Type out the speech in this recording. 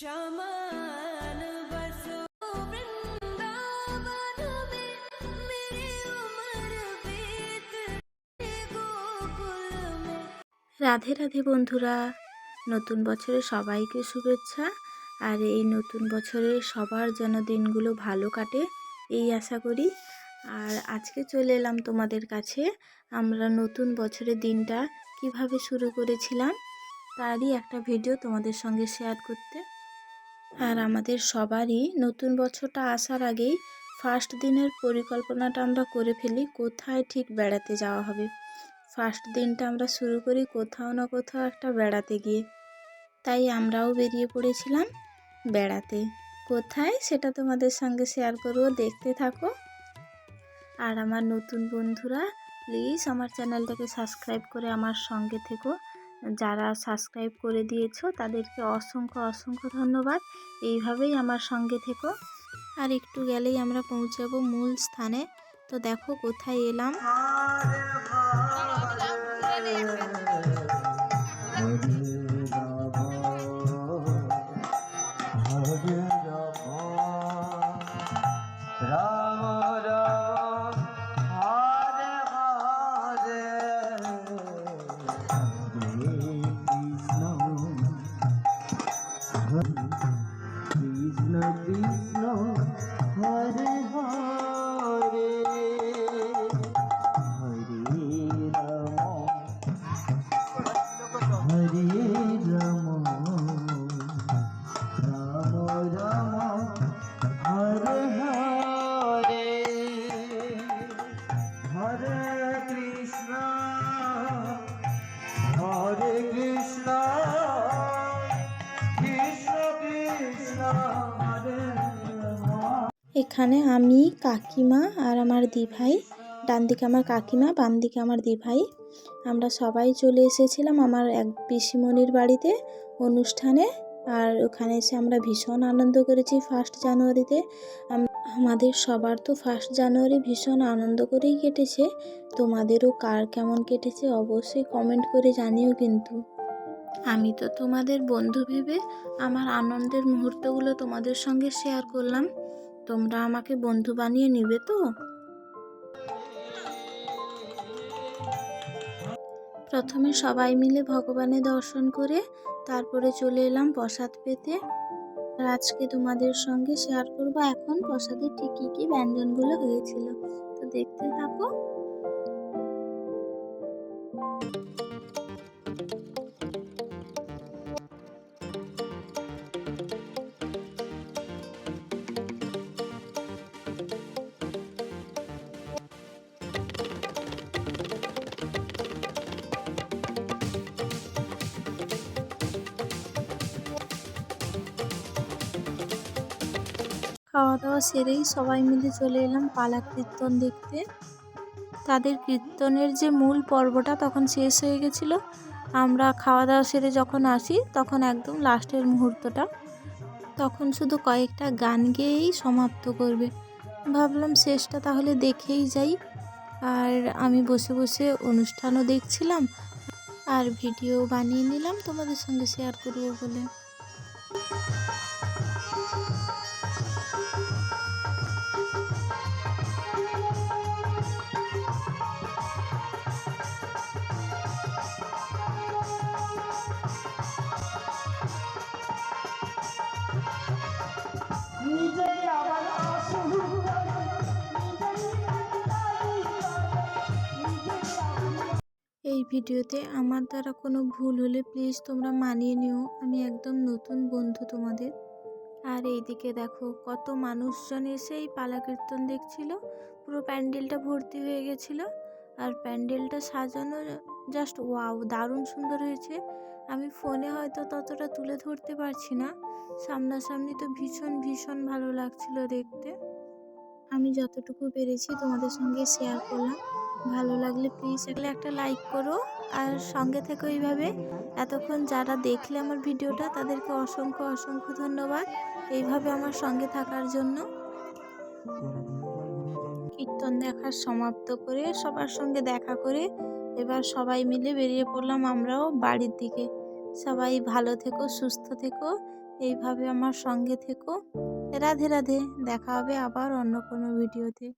शमान बसो वृंदावन में मेरी उम्र बीत गोकुल में রাধে রাধে বন্ধুরা নতুন বছরে সবাইকে শুভেচ্ছা আর এই নতুন বছরে সবার যেন দিনগুলো ভালো কাটে এই আশা করি আর আজকে চলে এলাম তোমাদের কাছে আমরা নতুন বছরের দিনটা কিভাবে শুরু করেছিলাম তারই একটা ভিডিও তোমাদের সঙ্গে শেয়ার করতে আর আমাদের সবারই নতুন বছরটা আসার আগেই ফার্স্ট দিনের পরিকল্পনাটা আমরা করে ফেলি, কোথায় ঠিক বেড়াতে যাওয়া হবে। ফার্স্ট দিনটা আমরা শুরু করি কোথাও না কোথাও একটা বেড়াতে গিয়ে। তাই আমরাও বেরিয়ে পড়েছিলাম বেড়াতে। কোথায় সেটা তোমাদের সঙ্গে শেয়ার করব, দেখতে থাকো। আর আমার নতুন বন্ধুরা প্লিজ আমার চ্যানেলটাকে সাবস্ক্রাইব করে আমার সঙ্গে থেকো। যারা সাবস্ক্রাইব করে দিয়েছ, তাদেরকে অসংখ্য অসংখ্য ধন্যবাদ। এইভাবেই আমার সঙ্গে থেকো। আর একটু গেলেই আমরা পৌঁছাবো মূল স্থানে। তো দেখো কোথায় এলাম। রাম এখানে আমি কাকিমা আর আমার দিভাই, ডান দিকে আমার কাকিমা, বাম দিকে আমার দিভাই। আমরা সবাই চলে এসেছিলাম আমার এক পিসিমণির বাড়িতে অনুষ্ঠানে আর ওখানে এসে আমরা ভীষণ আনন্দ করেছি ফার্স্ট জানুয়ারিতে। আমাদের সবার তো ফার্স্ট জানুয়ারি ভীষণ আনন্দ করেই কেটেছে। তোমাদেরও কার কেমন কেটেছে অবশ্যই কমেন্ট করে জানিও কিন্তু। আমি তো তোমাদের বন্ধু ভেবে আমার আনন্দের মুহূর্তগুলো তোমাদের সঙ্গে শেয়ার করলাম। তোমরা আমাকে বন্ধু বানিয়ে নিবে তো? প্রথমে সবাই মিলে ভগবানের দর্শন করে তারপরে চলে এলাম প্রসাদ পেতে। আজকে তোমাদের সঙ্গে শেয়ার করব। এখন প্রসাদের ঠিক কী কী ব্যঞ্জনগুলো হয়েছিল, তো দেখতে থাকো। খাওয়া দাওয়া সেরেই সবাই মিলে চলে এলাম পালা কীর্তন দেখতে। তাদের কীর্তনের যে মূল পর্বটা তখন শেষ হয়ে গেছিল। আমরা খাওয়া দাওয়া সেরে যখন আসি, তখন একদম লাস্টের মুহূর্তটা। তখন শুধু কয়েকটা গান গেয়েই সমাপ্ত করবে। ভাবলাম শেষটা তাহলে দেখেই যাই। আর আমি বসে বসে অনুষ্ঠানও দেখছিলাম। আর ভিডিও বানিয়ে নিলাম তোমাদের সঙ্গে শেয়ার করব বলে। এই ভিডিওতে আমার দ্বারা কোনো ভুল হলে প্লিজ তোমরা মানিয়ে নিও। আমি একদম নতুন বন্ধু তোমাদের। আর এইদিকে দেখো কত মানুষজন এসে এই পালা কীর্তন দেখছিল। পুরো প্যান্ডেলটা ভর্তি হয়ে গেছিল আর প্যান্ডেলটা সাজানো জাস্ট ওয়াও দারুণ সুন্দর হয়েছে। আমি ফোনে হয়তো ততটা তুলে ধরতে পারছি না। সামনাসামনি তো ভীষণ ভীষণ ভালো লাগছিল দেখতে। আমি যতটুকু পেরেছি তোমাদের সঙ্গে শেয়ার করলাম। ভালো লাগলে প্লিজ এগুলো একটা লাইক করো। আর সঙ্গে থেকো এইভাবে। এতক্ষণ যারা দেখলে আমার ভিডিওটা, তাদেরকে অসংখ্য অসংখ্য ধন্যবাদ। এইভাবে আমার সঙ্গে থাকার জন্য। কীর্তন দেখা সমাপ্ত করে সবার সঙ্গে দেখা করে এবার সবাই মিলে বেরিয়ে পড়লাম আমরাও বাড়ির দিকে। সবাই ভালো থেকো, সুস্থ থেকো। এইভাবে আমার সঙ্গে থেকো। রাধে রাধে, দেখা হবে আবার অন্য কোনো ভিডিওতে।